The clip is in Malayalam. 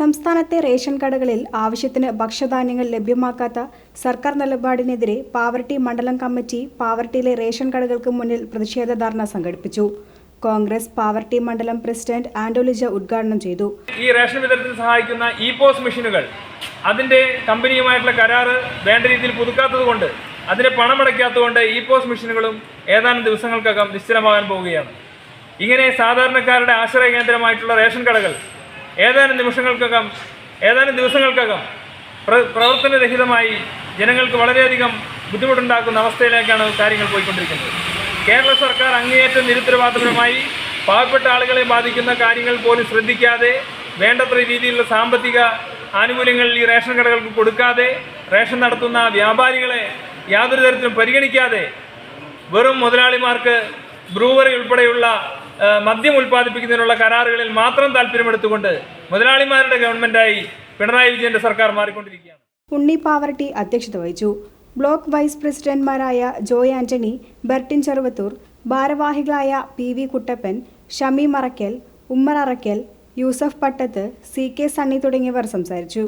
സംസ്ഥാനത്തെ റേഷൻ കടകളിൽ ആവശ്യത്തിന് ഭക്ഷ്യധാന്യങ്ങൾ ലഭ്യമാക്കാത്ത സർക്കാർ നിലപാടിനെതിരെ പാവർട്ടി മണ്ഡലം കമ്മിറ്റി പാവർട്ടിയിലെ റേഷൻ കടകൾക്ക് മുന്നിൽ പ്രതിഷേധ ധർണ സംഘടിപ്പിച്ചു. കോൺഗ്രസ് പാവർട്ടി മണ്ഡലം പ്രസിഡന്റ് ആന്റോലിജ ഉദ്ഘാടനം ചെയ്തു. ഈ റേഷൻ വിതരണത്തിന് സഹായിക്കുന്ന ഇ പോസ് മെഷീനുകൾ അതിന്റെ കമ്പനിയുമായിട്ടുള്ള കരാറ് വേണ്ട രീതിയിൽ പുതുക്കാത്തതുകൊണ്ട് അതിന് പണമടയ്ക്കാത്തതുകൊണ്ട് ഇ പോസ് മെഷീനുകളും ഏതാനും ദിവസങ്ങൾക്കകം നിശ്ചലമാകാൻ പോവുകയാണ്. ഇങ്ങനെ സാധാരണക്കാരുടെ ആശ്രയ കേന്ദ്രമായിട്ടുള്ള റേഷൻ കടകൾ ഏതാനും നിമിഷങ്ങൾക്കകം ഏതാനും ദിവസങ്ങൾക്കകം പ്ര പ്രവർത്തനരഹിതമായി ജനങ്ങൾക്ക് വളരെയധികം ബുദ്ധിമുട്ടുണ്ടാക്കുന്ന അവസ്ഥയിലേക്കാണ് കാര്യങ്ങൾ പോയിക്കൊണ്ടിരിക്കുന്നത്. കേരള സർക്കാർ അങ്ങേയറ്റം നിരുത്തരവാദപരമായി പാവപ്പെട്ട ആളുകളെ ബാധിക്കുന്ന കാര്യങ്ങൾ പോലും ശ്രദ്ധിക്കാതെ വേണ്ടത്ര രീതിയിലുള്ള സാമ്പത്തിക ആനുകൂല്യങ്ങൾ ഈ റേഷൻ കടകൾക്ക് കൊടുക്കാതെ റേഷൻ നടത്തുന്ന വ്യാപാരികളെ യാതൊരു തരത്തിലും പരിഗണിക്കാതെ വെറും മുതലാളിമാർക്ക് ബ്രൂവറി ഉൾപ്പെടെയുള്ള മദ്യം ഉൽപ്പാദിപ്പിക്കുന്നതിനുള്ള കരാറുകളിൽ മാത്രം താല്പര്യമെടുത്തുകൊണ്ട് മുതലാളിമാരുടെ ഗവൺമെന്റായി പിണറായി വിജയന്റെ സർക്കാർ മാറിക്കൊണ്ടിരിക്കുകയാണ്. ഉണ്ണി പാവർട്ടി അധ്യക്ഷത വഹിച്ചു. ബ്ലോക്ക് വൈസ് പ്രസിഡന്റ്മാരായ ജോയ് ആന്റണി ബെർട്ടിൻ ചെറുവത്തൂർ ഭാരവാഹികളായ P V Kuttappan Shami Maraikkal Ummer Arakkal Yusuf Pattath C K Sunny തുടങ്ങിയവർ സംസാരിച്ചു.